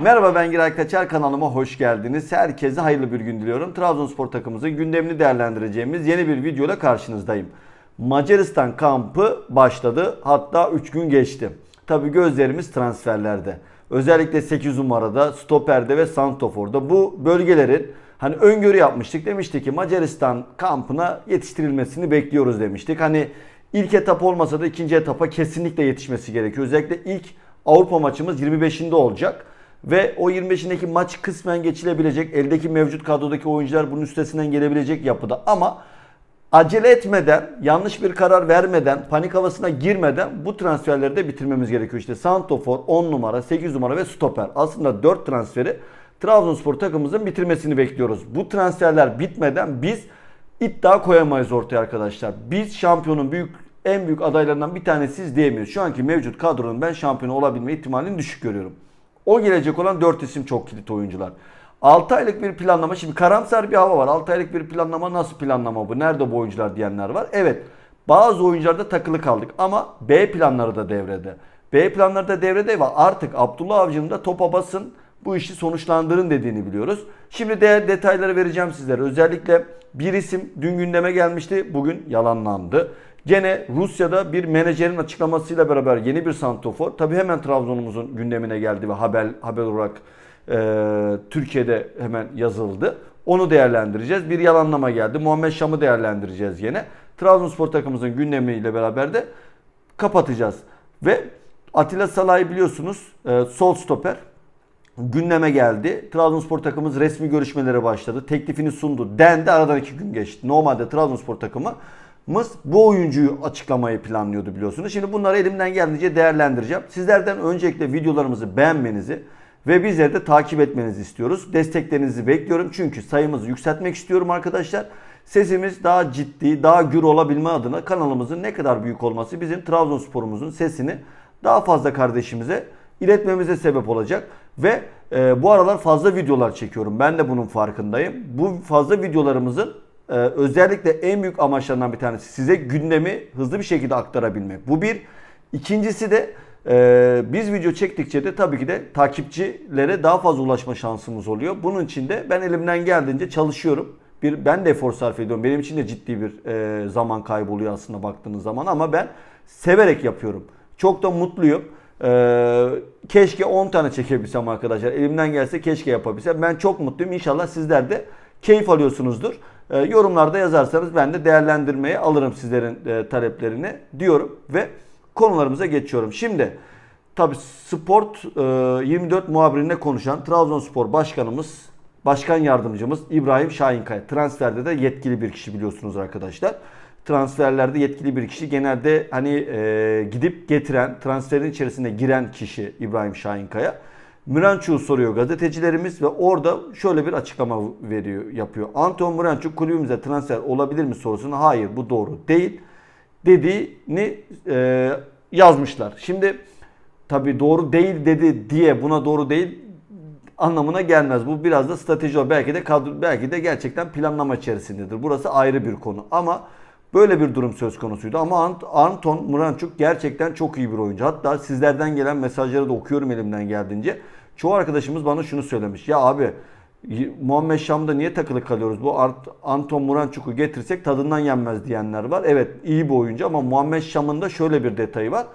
Merhaba ben Giray Kaçar kanalıma hoş geldiniz. Herkese hayırlı bir gün diliyorum. Trabzonspor takımımızın gündemini değerlendireceğimiz yeni bir videoyla karşınızdayım. Macaristan kampı başladı. Hatta 3 gün geçti. Tabi gözlerimiz transferlerde. Özellikle 8 numarada, stoperde ve santoforda bu bölgelerin hani öngörü yapmıştık. Demiştik ki Macaristan kampına yetiştirilmesini bekliyoruz demiştik. Hani ilk etap olmasa da ikinci etapa kesinlikle yetişmesi gerekiyor. Özellikle ilk Avrupa maçımız 25'inde olacak. Ve o 25'indeki maç kısmen geçilebilecek. Eldeki mevcut kadrodaki oyuncular bunun üstesinden gelebilecek yapıda. Ama acele etmeden, yanlış bir karar vermeden, panik havasına girmeden bu transferleri de bitirmemiz gerekiyor. İşte Santofor, 10 numara, 8 numara ve stoper. Aslında 4 transferi Trabzonspor takımımızın bitirmesini bekliyoruz. Bu transferler bitmeden biz iddia koyamayız ortaya arkadaşlar. Biz şampiyonun büyük en büyük adaylarından bir tanesiyiz diyemiyoruz. Şu anki mevcut kadronun ben şampiyon olabilme ihtimalini düşük görüyorum. O gelecek olan 4 isim çok kilit oyuncular. 6 aylık bir planlama. Şimdi karamsar bir hava var. 6 aylık bir planlama nasıl planlama bu? Nerede bu oyuncular diyenler var. Evet bazı oyuncularda takılı kaldık ama B planları da devrede. B planları da devrede ve artık Abdullah Avcı'nın da topa basın bu işi sonuçlandırın dediğini biliyoruz. Şimdi değer detayları vereceğim sizlere. Özellikle bir isim dün gündeme gelmişti. Bugün yalanlandı. Gene Rusya'da bir menajerin açıklamasıyla beraber yeni bir santrofor. Tabi hemen Trabzon'umuzun gündemine geldi ve haber haber olarak e, Türkiye'de hemen yazıldı. Onu değerlendireceğiz. Bir yalanlama geldi. Muhammed Şam'ı değerlendireceğiz yine. Trabzonspor takımımızın gündemiyle beraber de kapatacağız. Ve Atilla Salah'ı biliyorsunuz e, sol stoper gündeme geldi. Trabzonspor takımımız resmi görüşmelere başladı. Teklifini sundu. Dendi aradan iki gün geçti. Normalde Trabzonspor takımımız bu oyuncuyu açıklamayı planlıyordu biliyorsunuz. Şimdi bunları elimden geldiğince değerlendireceğim. Sizlerden öncelikle videolarımızı beğenmenizi ve bizleri de takip etmenizi istiyoruz. Desteklerinizi bekliyorum çünkü sayımızı yükseltmek istiyorum arkadaşlar. Sesimiz daha ciddi, daha gür olabilme adına kanalımızın ne kadar büyük olması bizim Trabzonspor'umuzun sesini daha fazla kardeşimize iletmemize sebep olacak. Ve e, bu aralar fazla videolar çekiyorum. Ben de bunun farkındayım. Bu fazla videolarımızın e, özellikle en büyük amaçlarından bir tanesi size gündemi hızlı bir şekilde aktarabilmek. Bu bir. İkincisi de e, biz video çektikçe de tabii ki de takipçilere daha fazla ulaşma şansımız oluyor. Bunun için de ben elimden geldiğince çalışıyorum. Bir, ben de efor sarf ediyorum. Benim için de ciddi bir e, zaman kaybı oluyor aslında baktığınız zaman ama ben severek yapıyorum. Çok da mutluyum. Ee, keşke 10 tane çekebilsem arkadaşlar. Elimden gelse keşke yapabilsem. Ben çok mutluyum. İnşallah sizler de keyif alıyorsunuzdur. Ee, yorumlarda yazarsanız ben de değerlendirmeye alırım sizlerin e, taleplerini diyorum ve konularımıza geçiyorum. Şimdi tabi Sport e, 24 muhabirine konuşan Trabzonspor Başkanımız, Başkan Yardımcımız İbrahim Şahinkaya. Transferde de yetkili bir kişi biliyorsunuz arkadaşlar transferlerde yetkili bir kişi. Genelde hani e, gidip getiren, transferin içerisine giren kişi İbrahim Şahinkaya. Mürençuk'u soruyor gazetecilerimiz ve orada şöyle bir açıklama veriyor, yapıyor. Anton Mürençuk kulübümüze transfer olabilir mi sorusuna hayır bu doğru değil dediğini e, yazmışlar. Şimdi tabi doğru değil dedi diye buna doğru değil anlamına gelmez. Bu biraz da strateji o. Belki de kadro, belki de gerçekten planlama içerisindedir. Burası ayrı bir konu. Ama Böyle bir durum söz konusuydu ama Anton Murançuk gerçekten çok iyi bir oyuncu. Hatta sizlerden gelen mesajları da okuyorum elimden geldiğince. Çoğu arkadaşımız bana şunu söylemiş. Ya abi Muhammed Şam'da niye takılı kalıyoruz? Bu Anton Murançuk'u getirsek tadından yenmez diyenler var. Evet iyi bir oyuncu ama Muhammed Şam'ın da şöyle bir detayı var.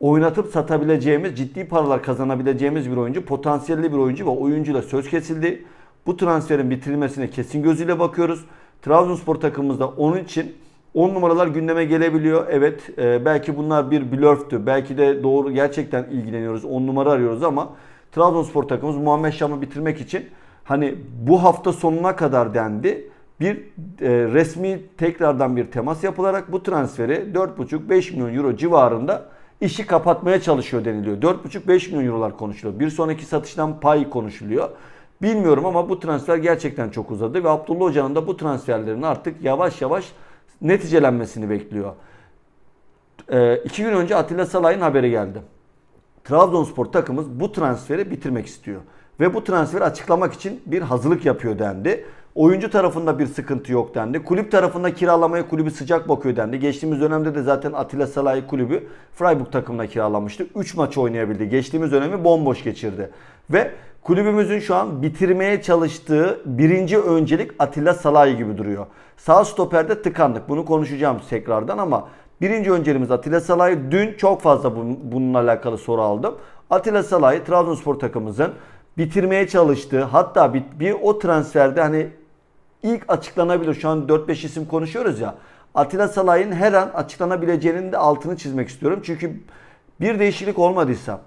Oynatıp satabileceğimiz, ciddi paralar kazanabileceğimiz bir oyuncu, potansiyelli bir oyuncu ve oyuncuyla söz kesildi. Bu transferin bitirilmesine kesin gözüyle bakıyoruz. Trabzonspor takımımızda onun için 10 numaralar gündeme gelebiliyor. Evet e, belki bunlar bir blöftü. Belki de doğru gerçekten ilgileniyoruz. 10 numara arıyoruz ama Trabzonspor takımımız Muhammed Şam'ı bitirmek için hani bu hafta sonuna kadar dendi. Bir e, resmi tekrardan bir temas yapılarak bu transferi 4,5-5 milyon euro civarında işi kapatmaya çalışıyor deniliyor. 4,5-5 milyon eurolar konuşuluyor. Bir sonraki satıştan pay konuşuluyor. Bilmiyorum ama bu transfer gerçekten çok uzadı ve Abdullah Hoca'nın da bu transferlerin artık yavaş yavaş neticelenmesini bekliyor. Ee, iki gün önce Atilla Salay'ın haberi geldi. Trabzonspor takımımız bu transferi bitirmek istiyor. Ve bu transferi açıklamak için bir hazırlık yapıyor dendi. Oyuncu tarafında bir sıkıntı yok dendi. Kulüp tarafında kiralamaya kulübü sıcak bakıyor dendi. Geçtiğimiz dönemde de zaten Atilla Salay kulübü Freiburg takımına kiralamıştı. 3 maç oynayabildi. Geçtiğimiz dönemi bomboş geçirdi. Ve kulübümüzün şu an bitirmeye çalıştığı birinci öncelik Atilla Salay gibi duruyor. Sağ stoperde tıkandık. Bunu konuşacağım tekrardan ama birinci önceliğimiz Atilla Salay. Dün çok fazla bun- bununla alakalı soru aldım. Atilla Salay Trabzonspor takımımızın bitirmeye çalıştığı hatta bir, bir o transferde hani ilk açıklanabilir. Şu an 4-5 isim konuşuyoruz ya. Atilla Salay'ın her an açıklanabileceğinin de altını çizmek istiyorum. Çünkü bir değişiklik olmadıysa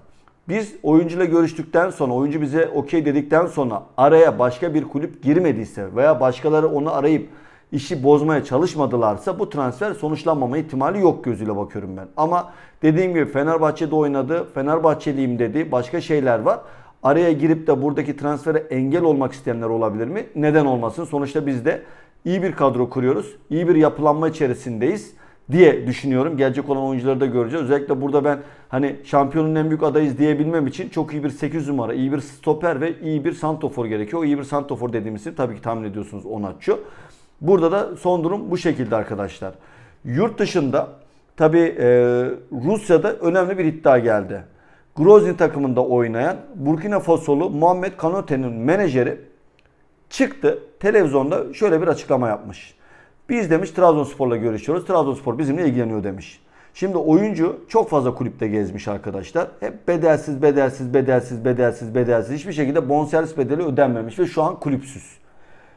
biz oyuncuyla görüştükten sonra oyuncu bize okey dedikten sonra araya başka bir kulüp girmediyse veya başkaları onu arayıp işi bozmaya çalışmadılarsa bu transfer sonuçlanmama ihtimali yok gözüyle bakıyorum ben. Ama dediğim gibi Fenerbahçe'de oynadı. Fenerbahçeliyim dedi. Başka şeyler var. Araya girip de buradaki transfere engel olmak isteyenler olabilir mi? Neden olmasın? Sonuçta biz de iyi bir kadro kuruyoruz. İyi bir yapılanma içerisindeyiz diye düşünüyorum. Gelecek olan oyuncuları da göreceğiz. Özellikle burada ben hani şampiyonun en büyük adayız diyebilmem için çok iyi bir 8 numara, iyi bir stoper ve iyi bir santofor gerekiyor. O iyi bir santofor dediğimizi tabii ki tahmin ediyorsunuz Onatçu. Burada da son durum bu şekilde arkadaşlar. Yurt dışında tabii e, Rusya'da önemli bir iddia geldi. Grozny takımında oynayan Burkina Fasolu Muhammed Kanote'nin menajeri çıktı televizyonda şöyle bir açıklama yapmış. Biz demiş Trabzonspor'la görüşüyoruz. Trabzonspor bizimle ilgileniyor demiş. Şimdi oyuncu çok fazla kulüpte gezmiş arkadaşlar. Hep bedelsiz, bedelsiz, bedelsiz, bedelsiz, bedelsiz. Hiçbir şekilde bonservis bedeli ödenmemiş ve şu an kulüpsüz.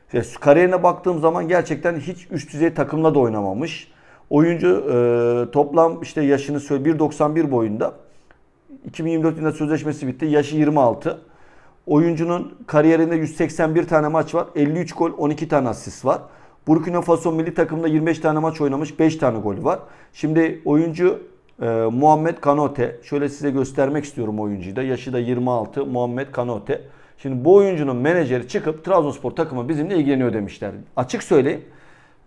İşte kariyerine baktığım zaman gerçekten hiç üst düzey takımla da oynamamış. Oyuncu e, toplam işte yaşını söyle 1.91 boyunda. 2024 yılında sözleşmesi bitti. Yaşı 26. Oyuncunun kariyerinde 181 tane maç var. 53 gol, 12 tane asist var. Burkina Faso milli takımda 25 tane maç oynamış, 5 tane golü var. Şimdi oyuncu e, Muhammed Kanote. Şöyle size göstermek istiyorum oyuncuyu da. Yaşı da 26 Muhammed Kanote. Şimdi bu oyuncunun menajeri çıkıp Trabzonspor takımı bizimle ilgileniyor demişler. Açık söyleyeyim.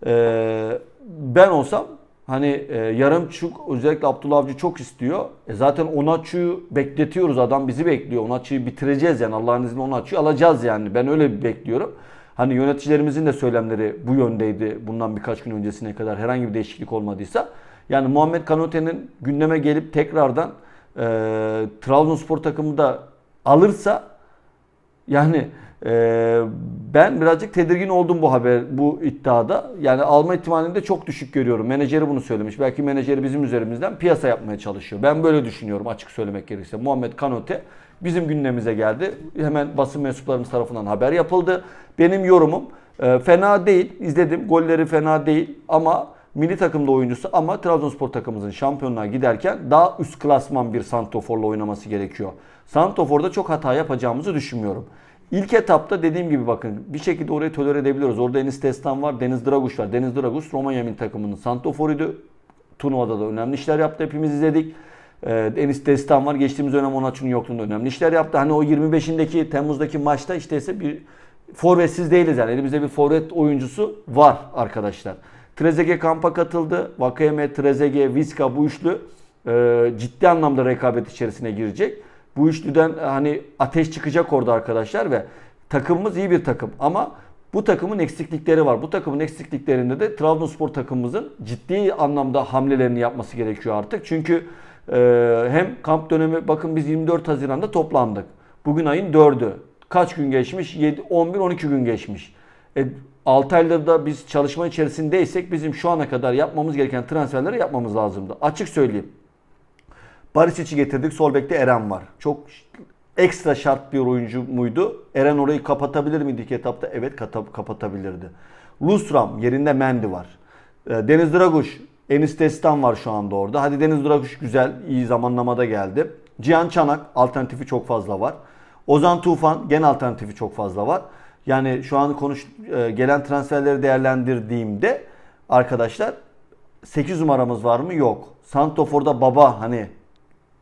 e, ben olsam hani e, yarım çuk özellikle Abdullah Avcı çok istiyor. E, zaten Onatçı'yı bekletiyoruz. Adam bizi bekliyor. Onatçı'yı bitireceğiz yani. Allah'ın izniyle Onatçı'yı alacağız yani. Ben öyle bekliyorum. Hani yöneticilerimizin de söylemleri bu yöndeydi bundan birkaç gün öncesine kadar herhangi bir değişiklik olmadıysa. Yani Muhammed Kanote'nin gündeme gelip tekrardan e, Trabzonspor takımı da alırsa yani e, ben birazcık tedirgin oldum bu haber, bu iddiada. Yani alma ihtimalini de çok düşük görüyorum. Menajeri bunu söylemiş. Belki menajeri bizim üzerimizden piyasa yapmaya çalışıyor. Ben böyle düşünüyorum açık söylemek gerekirse. Muhammed Kanote bizim gündemimize geldi. Hemen basın mensuplarımız tarafından haber yapıldı. Benim yorumum e, fena değil. İzledim. Golleri fena değil ama milli takımda oyuncusu ama Trabzonspor takımımızın şampiyonluğa giderken daha üst klasman bir santoforla oynaması gerekiyor. Santofor'da çok hata yapacağımızı düşünmüyorum. İlk etapta dediğim gibi bakın bir şekilde orayı tolere edebiliyoruz. Orada Enis Destan var, Deniz Draguş var. Deniz Draguş Romanya milli takımının santoforuydu. Turnuvada da önemli işler yaptı. Hepimiz izledik. Ee, Enis Destan var. Geçtiğimiz dönem Onaçu'nun yokluğunda önemli işler yaptı. Hani o 25'indeki Temmuz'daki maçta işte ise bir forvetsiz değiliz yani. Elimizde bir forvet oyuncusu var arkadaşlar. Trezeguet kampa katıldı. Vakayeme, Trezeguet, Viska bu üçlü e, ciddi anlamda rekabet içerisine girecek. Bu üçlüden hani ateş çıkacak orada arkadaşlar ve takımımız iyi bir takım ama bu takımın eksiklikleri var. Bu takımın eksikliklerinde de Trabzonspor takımımızın ciddi anlamda hamlelerini yapması gerekiyor artık. Çünkü e, hem kamp dönemi bakın biz 24 Haziran'da toplandık. Bugün ayın 4'ü. Kaç gün geçmiş? 7, 11, 12 gün geçmiş. E, 6 aydır da biz çalışma içerisindeysek bizim şu ana kadar yapmamız gereken transferleri yapmamız lazımdı. Açık söyleyeyim. Barisic'i getirdik. Sol bekte Eren var. Çok ekstra şart bir oyuncu muydu? Eren orayı kapatabilir miydi ilk etapta? Evet kapatabilirdi. Lustram yerinde Mendy var. Ee, Deniz Draguş, Enis Destan var şu anda orada. Hadi Deniz Draguş güzel, iyi zamanlamada geldi. Cihan Çanak alternatifi çok fazla var. Ozan Tufan gene alternatifi çok fazla var. Yani şu an konuş e, gelen transferleri değerlendirdiğimde arkadaşlar 8 numaramız var mı? Yok. Santofor'da baba hani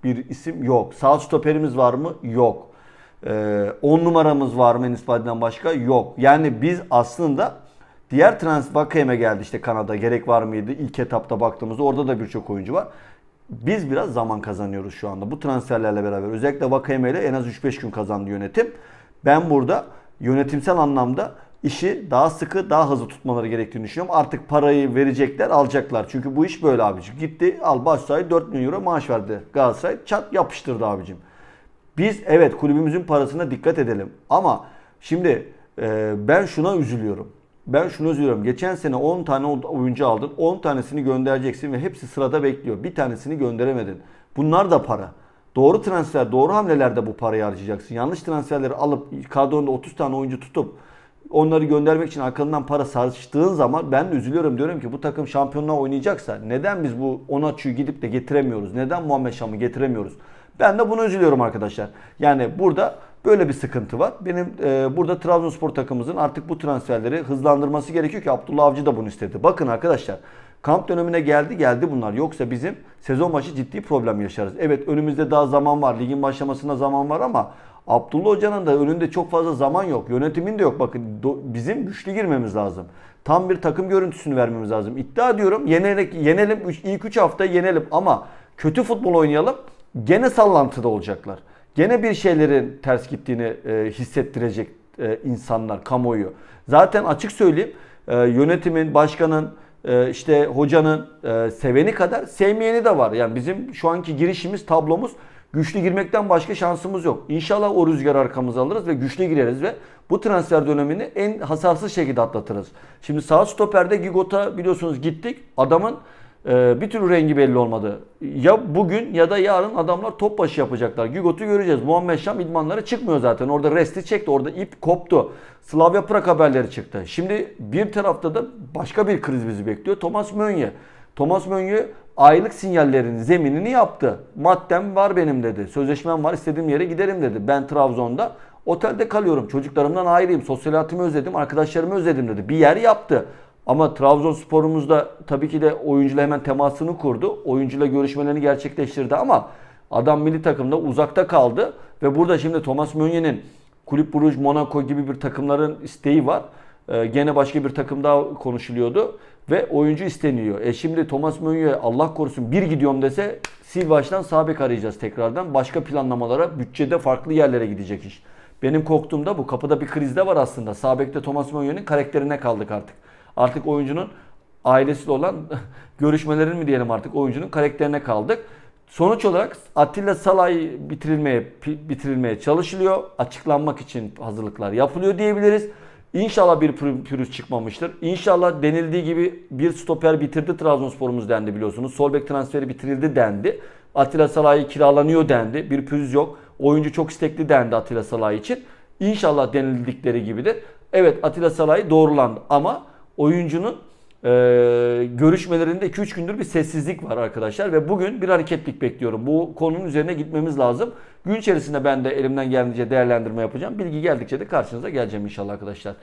bir isim yok. Sağ stoperimiz var mı? Yok. 10 ee, numaramız var mı Enis başka? Yok. Yani biz aslında diğer trans Vakayeme geldi işte Kanada. Gerek var mıydı? İlk etapta baktığımızda orada da birçok oyuncu var. Biz biraz zaman kazanıyoruz şu anda. Bu transferlerle beraber. Özellikle Vakayeme ile en az 3-5 gün kazandı yönetim. Ben burada yönetimsel anlamda işi daha sıkı, daha hızlı tutmaları gerektiğini düşünüyorum. Artık parayı verecekler, alacaklar. Çünkü bu iş böyle abicim. Gitti al Başsay 4 milyon euro maaş verdi Galatasaray. Çat yapıştırdı abicim. Biz evet kulübümüzün parasına dikkat edelim. Ama şimdi e, ben şuna üzülüyorum. Ben şunu üzülüyorum. Geçen sene 10 tane oyuncu aldın. 10 tanesini göndereceksin ve hepsi sırada bekliyor. Bir tanesini gönderemedin. Bunlar da para. Doğru transfer, doğru hamlelerde bu parayı harcayacaksın. Yanlış transferleri alıp kadronda 30 tane oyuncu tutup onları göndermek için arkandan para saçtığın zaman ben üzülüyorum. Diyorum ki bu takım şampiyonluğa oynayacaksa neden biz bu Onaçu'yu gidip de getiremiyoruz? Neden Muhammed Şam'ı getiremiyoruz? Ben de bunu üzülüyorum arkadaşlar. Yani burada böyle bir sıkıntı var. Benim e, burada Trabzonspor takımımızın artık bu transferleri hızlandırması gerekiyor ki Abdullah Avcı da bunu istedi. Bakın arkadaşlar kamp dönemine geldi geldi bunlar. Yoksa bizim sezon başı ciddi problem yaşarız. Evet önümüzde daha zaman var. Ligin başlamasına zaman var ama Abdullah Hoca'nın da önünde çok fazla zaman yok. Yönetimin de yok. Bakın bizim güçlü girmemiz lazım. Tam bir takım görüntüsünü vermemiz lazım. İddia diyorum yenerek yenelim ilk 3 hafta yenelim ama kötü futbol oynayalım. Gene sallantıda olacaklar. Gene bir şeylerin ters gittiğini e, hissettirecek e, insanlar, kamuoyu. Zaten açık söyleyeyim e, yönetimin, başkanın, e, işte hocanın e, seveni kadar sevmeyeni de var. Yani bizim şu anki girişimiz, tablomuz güçlü girmekten başka şansımız yok. İnşallah o rüzgar arkamıza alırız ve güçlü gireriz ve bu transfer dönemini en hasarsız şekilde atlatırız. Şimdi sağ stoperde Gigot'a biliyorsunuz gittik. Adamın ee, bir türlü rengi belli olmadı. Ya bugün ya da yarın adamlar top başı yapacaklar. Gigot'u göreceğiz. Muhammed Şam idmanları çıkmıyor zaten. Orada resti çekti. Orada ip koptu. Slavia Prag haberleri çıktı. Şimdi bir tarafta da başka bir kriz bizi bekliyor. Thomas Mönye. Thomas Mönye aylık sinyallerin zeminini yaptı. Maddem var benim dedi. Sözleşmem var istediğim yere giderim dedi. Ben Trabzon'da otelde kalıyorum. Çocuklarımdan ayrıyım. Sosyal hayatımı özledim. Arkadaşlarımı özledim dedi. Bir yer yaptı. Ama Trabzonspor'umuzda tabii ki de oyuncuyla hemen temasını kurdu. Oyuncuyla görüşmelerini gerçekleştirdi ama adam milli takımda uzakta kaldı. Ve burada şimdi Thomas Meunier'in Kulüp Bruges, Monaco gibi bir takımların isteği var. Ee, gene başka bir takım daha konuşuluyordu. Ve oyuncu isteniyor. E şimdi Thomas Meunier Allah korusun bir gidiyorum dese Silvaç'tan sağ bek arayacağız tekrardan. Başka planlamalara, bütçede farklı yerlere gidecek iş. Benim korktuğum da bu. Kapıda bir kriz de var aslında. Sağ bekte Thomas Meunier'in karakterine kaldık artık. Artık oyuncunun ailesiyle olan görüşmelerin mi diyelim artık oyuncunun karakterine kaldık. Sonuç olarak Atilla Salay bitirilmeye bitirilmeye çalışılıyor. Açıklanmak için hazırlıklar yapılıyor diyebiliriz. İnşallah bir pür- pürüz çıkmamıştır. İnşallah denildiği gibi bir stoper bitirdi Trabzonspor'umuz dendi biliyorsunuz. Sol bek transferi bitirildi dendi. Atilla Salay kiralanıyor dendi. Bir pürüz yok. Oyuncu çok istekli dendi Atilla Salay için. İnşallah denildikleri gibidir. Evet Atilla Salay doğrulandı ama oyuncunun e, görüşmelerinde 2-3 gündür bir sessizlik var arkadaşlar ve bugün bir hareketlik bekliyorum. Bu konunun üzerine gitmemiz lazım. Gün içerisinde ben de elimden geldiğince değerlendirme yapacağım. Bilgi geldikçe de karşınıza geleceğim inşallah arkadaşlar.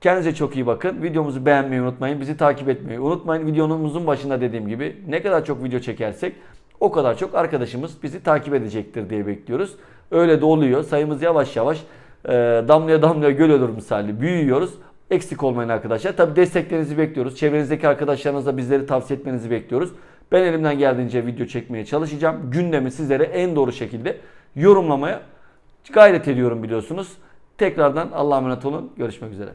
Kendinize çok iyi bakın. Videomuzu beğenmeyi unutmayın. Bizi takip etmeyi unutmayın. Videomuzun başında dediğim gibi ne kadar çok video çekersek o kadar çok arkadaşımız bizi takip edecektir diye bekliyoruz. Öyle de oluyor. Sayımız yavaş yavaş e, damlaya damlaya göl olur misali büyüyoruz. Eksik olmayın arkadaşlar. Tabi desteklerinizi bekliyoruz. Çevrenizdeki arkadaşlarınızla bizleri tavsiye etmenizi bekliyoruz. Ben elimden geldiğince video çekmeye çalışacağım. Gündemi sizlere en doğru şekilde yorumlamaya gayret ediyorum biliyorsunuz. Tekrardan Allah'a emanet olun. Görüşmek üzere.